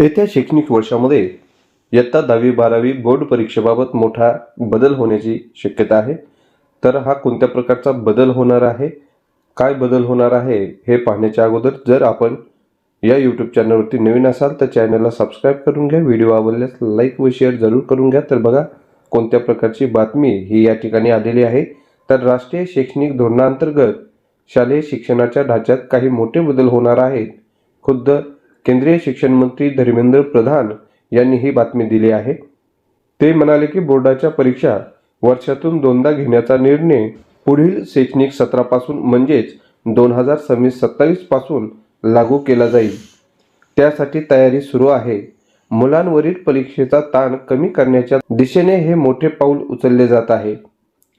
येत्या शैक्षणिक वर्षामध्ये इयत्ता दहावी बारावी बोर्ड परीक्षेबाबत मोठा बदल होण्याची शक्यता आहे. तर हा कोणत्या प्रकारचा बदल होणार आहे? काय बदल होणार आहे हे पाहण्याच्या अगोदर जर आपण या यूट्यूब चॅनलवरती नवीन असाल तर चॅनलला सबस्क्राईब करून घ्या. व्हिडिओ आवडल्यास लाईक व शेअर जरूर करून घ्या. तर बघा कोणत्या प्रकारची बातमी ही या ठिकाणी आलेली आहे. तर राष्ट्रीय शैक्षणिक धोरणांतर्गत शालेय शिक्षणाच्या ढाच्यात काही मोठे बदल होणार आहेत. खुद्द केंद्रीय शिक्षण मंत्री धर्मेंद्र प्रधान यांनी ही बातमी दिली आहे. ते म्हणाले की बोर्डाच्या परीक्षा वर्षातून दोनदा घेण्याचा निर्णय पुढील शैक्षणिक सत्रापासून म्हणजेच दोन हजार सव्वीस सत्तावीसपासून लागू केला जाईल. त्यासाठी तयारी सुरू आहे. मुलांवरील परीक्षेचा ताण कमी करण्याच्या दिशेने हे मोठे पाऊल उचलले जात आहे.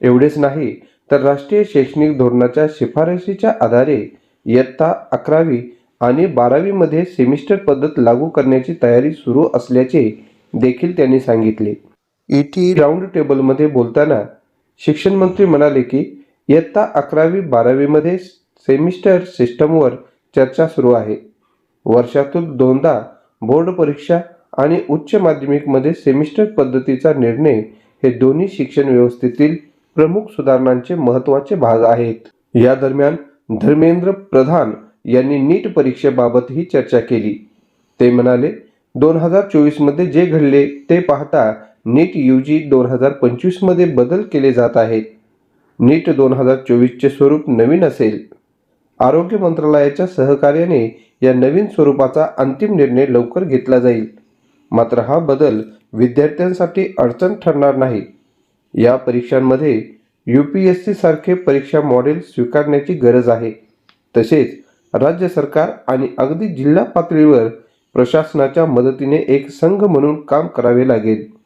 एवढेच नाही तर राष्ट्रीय शैक्षणिक धोरणाच्या शिफारशीच्या आधारे इयत्ता अकरावी आणि बारावीमध्ये सेमिस्टर पद्धत लागू करण्याची तयारी सुरू असल्याचे देखील त्यांनी सांगितले. ई टी राऊंड टेबलमध्ये बोलताना शिक्षण मंत्री म्हणाले की इयत्ता अकरावी बारावीमध्ये सेमिस्टर सिस्टमवर चर्चा सुरू आहे. वर्षातून दोनदा बोर्ड परीक्षा आणि उच्च माध्यमिकमध्ये सेमिस्टर पद्धतीचा निर्णय हे दोन्ही शिक्षण व्यवस्थेतील प्रमुख सुधारणांचे महत्त्वाचे भाग आहेत. या दरम्यान धर्मेंद्र प्रधान यांनी नीट परीक्षेबाबतही चर्चा केली. ते म्हणाले दोन हजार चोवीसमध्ये जे घडले ते पाहता नीट यू जी दोन हजार पंचवीसमध्ये बदल केले जात आहेत. नीट दोन हजार चोवीसचे स्वरूप नवीन असेल. आरोग्य मंत्रालयाच्या सहकार्याने या नवीन स्वरूपाचा अंतिम निर्णय लवकर घेतला जाईल. मात्र हा बदल विद्यार्थ्यांसाठी अडचण ठरणार नाही. या परीक्षांमध्ये यू पी एस सी सारखे परीक्षा मॉडेल स्वीकारण्याची गरज आहे. तसेच राज्य सरकार आणि अगदी जिल्हा पातळीवर प्रशासनाच्या मदतीने एक संघ म्हणून काम करावे लागेल.